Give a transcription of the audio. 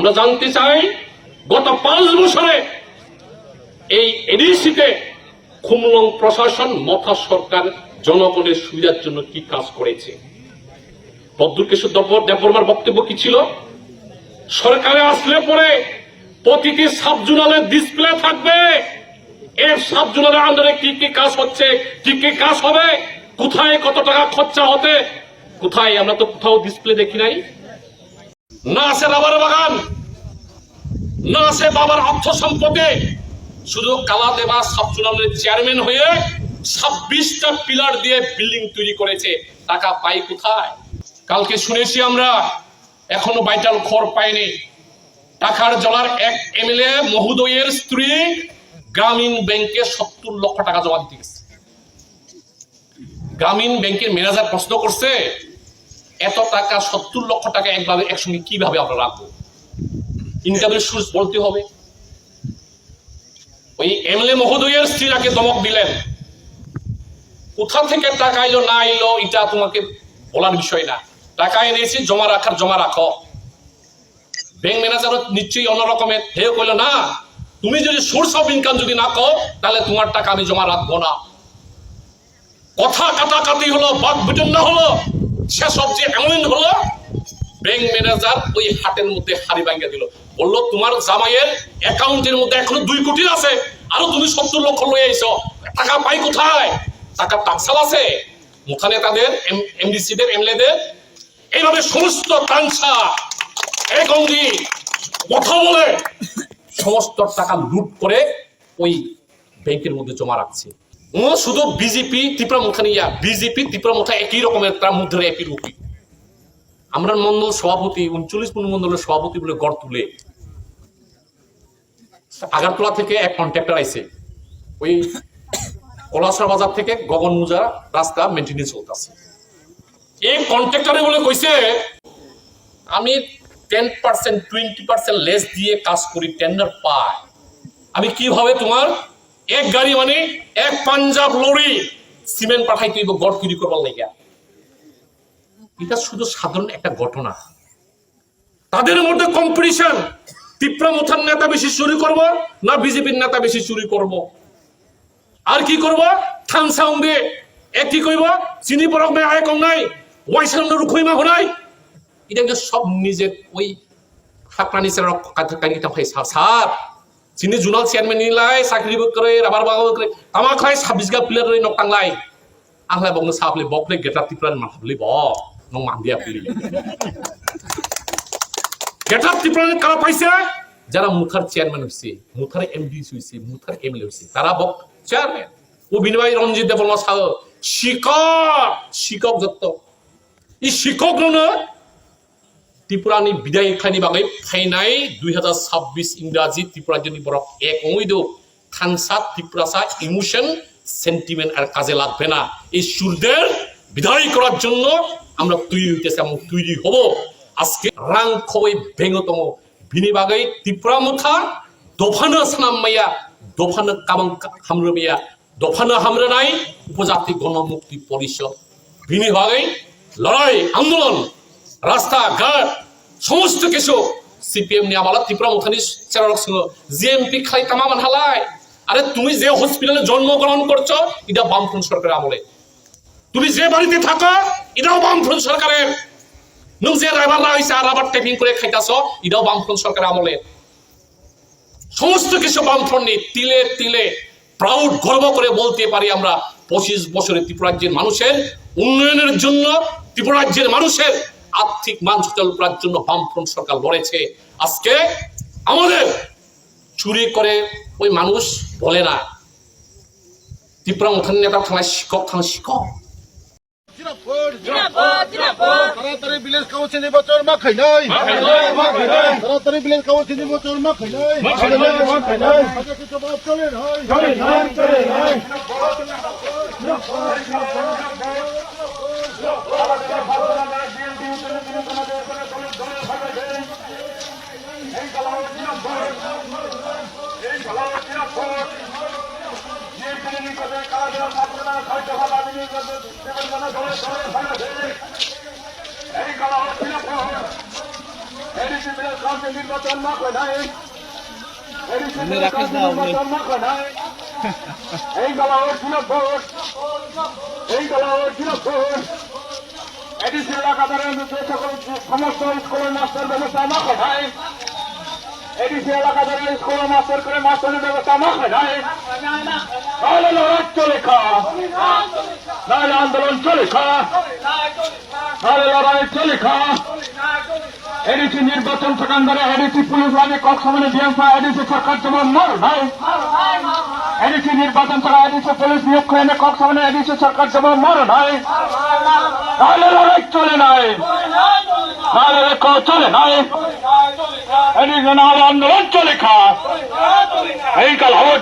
আমরা জানতে চাই, গত পাঁচ বছরে এই এডিসিতে খুমলং প্রশাসন মথা সরকার, জনগণের সুবিধার জন্য কি কাজ করেছে? বদ্রকেশ্বর দেববর্মার বক্তব্য কি ছিল? সরকারে আসলে পরে প্রতিটি সাব জোনালের ডিসপ্লে থাকবে। এই সাব জোনালের আন্ডারে কি কি কাজ হচ্ছে, কি কি কাজ হবে, কোথায় কত টাকা খরচা হতে, কোথায় আমরা তো কোথাও ডিসপ্লে দেখি নাই। না আছে রাবার বাগান, না আছে বাবার অর্থ সম্পদে। শুধু কালা দেবা সাব জোনালের চেয়ারম্যান হয়ে ছাব্বিশটা পিলার দিয়ে বিল্ডিং তৈরি করেছে। টাকা পাই কোথায়? কালকে শুনেছি আমরা, এখনও বাইটাল খড় পায়নি। টাকার জলার এক এমএলএ মহোদয়ের স্ত্রী গ্রামীণ ব্যাংকে সত্তর লক্ষ টাকা জমা দিতে গেছে। গ্রামীণ ব্যাংকের ম্যানেজার প্রশ্ন করছে এত টাকা, সত্তর লক্ষ টাকা একভাবে, একসঙ্গে কীভাবে আমরা রাখব? ইনকামের সোর্স বলতে হবে। ওই এমএলএ মহোদয়ের স্ত্রীরাকে দমক দিলেন। কোথা থেকে টাকা এলো, না এলো, এটা তোমাকে বলার বিষয় না। টাকা এনেছি, জমা রাখার, জমা রাখো। ব্যাংক ম্যানেজারও নিশ্চয়ই অন্য রকমের। হেও কইলো, না, তুমি যদি সোর্স অফ ইনকাম যদি না কো তাহলে তোমার টাকা আমি জমা রাখব না। কথা কাটাকাটি হলো, বাক বিটন না হলো। সেসব যে এমন হলো, ব্যাংক ম্যানেজার ওই হাটের মধ্যে হাড়ি ভাঙ্গা দিল। বলল, তোমার জামাইয়ের অ্যাকাউন্টের মধ্যে এখনও দুই কোটি আছে। আরও তুমি সত্তর লক্ষ লয়ে আইছো। টাকা পাই কোথায়? টাকা টাকসাল আছে। ওখানে তাদের এমডিসিদের, এমএলএদের। এইভাবে সমস্ত তানসা এক অঙ্গি কথা বলে সমস্ত টাকা লুট করে ওই ব্যাংকের মধ্যে জমা রাখছে। ও শুধু বিজেপি ত্রিপুরা মুখানিয়া বিজেপি ত্রিপুরা মুখা একই রকমের তার মধ্যে একই রূপী। আমরা মন্ডল সভাপতি, উনচল্লিশ মন্ডলের সভাপতি বলে গড় তুলে আগারতলা থেকে এক কন্ট্রাক্টর আইছে। ওই কলাসরা বাজার থেকে গগন মুজা রাস্তা মেনটেনেন্স চলতেছে এই কন্ট্রাক্টরে বলে কইছে, আমি ten percent twenty percent less দিয়ে কাজ করি টেন্ডার পাই আমি কীভাবে তোমার এক গাড়ি মানে এক পাঞ্জাব লরি সিমেন্ট পাঠাই তুই গড় তৈরি করবার লাগিয়া এটা শুধু সাধারণ একটা ঘটনা। তাদের মধ্যে কম্পিটিশন ত্রিপুরা মুথার নেতা বেশি চুরি করব না বিজেপির নেতা বেশি চুরি করব? আর কি করব? থান সাউন্ডে এক কি কইব? চিনি পরক মে আয় কম নাই, ওয়াই সাউন্ড রুখই মা হনাই এটা সব নিজের ওই হাকরানি স্যার চিনি জুনাল চেয়ারম্যান নিলাই চাকরি করে রাবার বাগান করে তামাক খাই ছাব্বিশ গা প্লেয়ার নক টাংলাই আহলাই বংনো সাহলে বকলে গেটা ত্রিপুরার মাথাবলি ব নং মান্দিয়া পুলি গেটা ত্রিপুরার কারা পাইছে? যারা মুথার চেয়ারম্যান হইছে মুথার এমডি হইছে মুথার এমএলএ হইছে তারা বক চেয়ারম্যান ও বিনিময় রঞ্জিত দেবর্মা সাহ শিক্ষক শিক্ষক যত এই শিক্ষক না ত্রিপুরানি বিদায় এখানি বাকি ফাইনাই দুই হাজার ছাব্বিশ ইংরাজি ত্রিপুরার জন্য বরং এক অঙ্গিদ থানসা ত্রিপুরাসা ইমোশন, সেন্টিমেন্ট আর কাজে লাগবে না। এই সূর্যের বিদায় করার জন্য আমরা তৈরি হইতেছি এবং তৈরি হব। আজকে রাং খবই ভেঙতম বিনিবাগাই ত্রিপুরা মুখা দফানা সানাম মাইয়া, দফানা কামাং হামরে মাইয়া, দফানা হামরে নাই, উপজাতি গণমুক্তি পরিষদ। বিনিভাগে লড়াই, আন্দোলন। রাস্তাঘাট, সমস্ত কিছু। সিপিএম নিয়ে আমার ত্রিপুরা মুখানি চেরারক সিংহ জিএমপি খাই তামামান হালাই আরে তুমি যে হসপিটালে জন্মগ্রহণ করছ, এটা বামফ্রন্ট সরকারের আমলে। তুমি যে বাড়িতে থাকো, এটাও বামফ্রন্ট সরকারের। নং যে রাইবার হয়েছে আর আবার টেপিং করে খাইতাছ, এটাও বামফ্রন্ট সরকারের আমলে। সমস্ত কিছু বামফ্রন্ট নেই। তিলে তিলে প্রাউড গর্ব করে বলতে পারি আমরা, পঁচিশ বছরে ত্রিপুরাজ্যের মানুষের উন্নয়নের জন্য ত্রিপুরাজ্যের মানুষের আর্থিক মানসিকতার করার জন্য বামফ্রন্ট সরকার লড়েছে। আজকে আমাদের চুরি করে ওই মানুষ বলে না। ত্রিপুরা মুখান নেতা থানায় শিক্ষক থানা শিক্ষক। তাড়াতাড়ি বিলেজ কাউন্সিল নির্বাচন মা খাই নাই। তাড়াতাড়ি বিলেজ কাউন্সিল নির্বাচন মা খাই নাই। কিছু বাদ নাই এই এডিসি বিলের কাউন্সিল নির্বাচন না হয় নাই নির্বাচন না হয় নাই এই গলা ওর ছিল ভোট এই গলা ওর ছিল ভোট এডিসি সকল সমস্ত স্কুলের মাস্টার ব্যবস্থা না হয় এডিসি এলাকাদের স্কুল মাস্টার করে মাস্টারের ব্যবস্থা না হয় নাই? তাহলে চলে আন্দোলন চলে খা নাহলে লড়াই চলে এডিসি নির্বাচন সেখানকারে এডিসি পুলিশ লাগে কক্সমানে ডিএমসা এডিসি সরকার যেমন মর নাই এডিসি নির্বাচন ছাড়া এডিসি পুলিশ নিয়োগ করে কক্সমানে এডিসি সরকার যেমন মর নাই তাহলে লড়াই চলে নাই। নাহলে রেখা চলে নাই। এদিকে নাহলে আন্দোলন চলে খা এই কাল হওয়ার